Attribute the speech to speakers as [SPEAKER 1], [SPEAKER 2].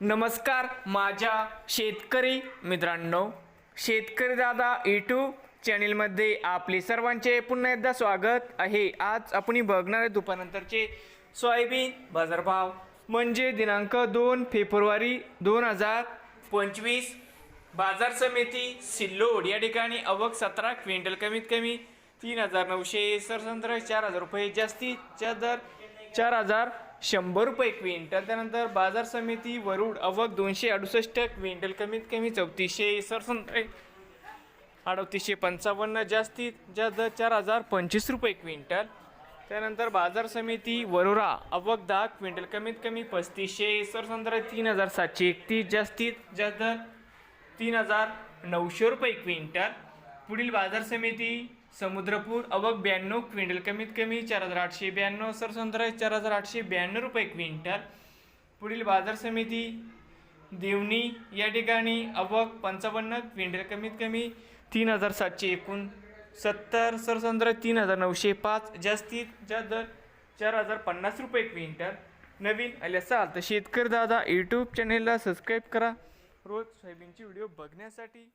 [SPEAKER 1] नमस्कार माझ्या शेतकरी मित्रांनो शेतकरी दादा यूट्यूब चॅनेलमध्ये आपले सर्वांचे पुन्हा एकदा स्वागत आहे. आज आपण बघणार आहे दुपारनंतरचे सोयाबीन बाजारभाव म्हणजे दिनांक दोन फेब्रुवारी दोन हजार पंचवीस. बाजार समिती सिल्लोड या ठिकाणी अवक सतरा क्विंटल कमीत कमी तीन हजार नऊशे सरसंत्र चार हजार रुपये जास्तीत दर चार हजार शंभर रुपये क्विंटल त्यानंतर बाजार समिती वरुड अवक दोनशे अडुसष्ट क्विंटल कमीत कमी चौतीसशे सरसंत्रे अडतीसशे पंचावन्न जास्तीत जास्त चार हजार पंचवीस रुपये क्विंटल. त्यानंतर बाजार समिती वरोरा अवक दहा क्विंटल कमीत कमी पस्तीसशे सरसंत्रे तीन हजार सातशे एकतीस जास्तीत जास्त तीन हजार नऊशे रुपये क्विंटल. पुढील बाजार समिती समुद्रपूर अवक ब्याण्णव क्विंटल कमीत कमी चार हजार आठशे ब्याण्णव सरसंत्रा चार हजार आठशे ब्याण्णव रुपये क्विंटल. पुढील बाजार समिती देवणी या ठिकाणी अवक पंचावन्न क्विंटल कमीत कमी तीन हजार सातशे एकूण सत्तर सरसंत्रा तीन हजार नऊशे पाच जास्तीत जास्त दर चार हजार पन्नास रुपये क्विंटल. नवीन आले असाल तर शेतकरी दादा यूट्यूब चॅनेलला सबस्क्राईब करा. रोज सोयाबीनचे व्हिडिओ बघण्यासाठी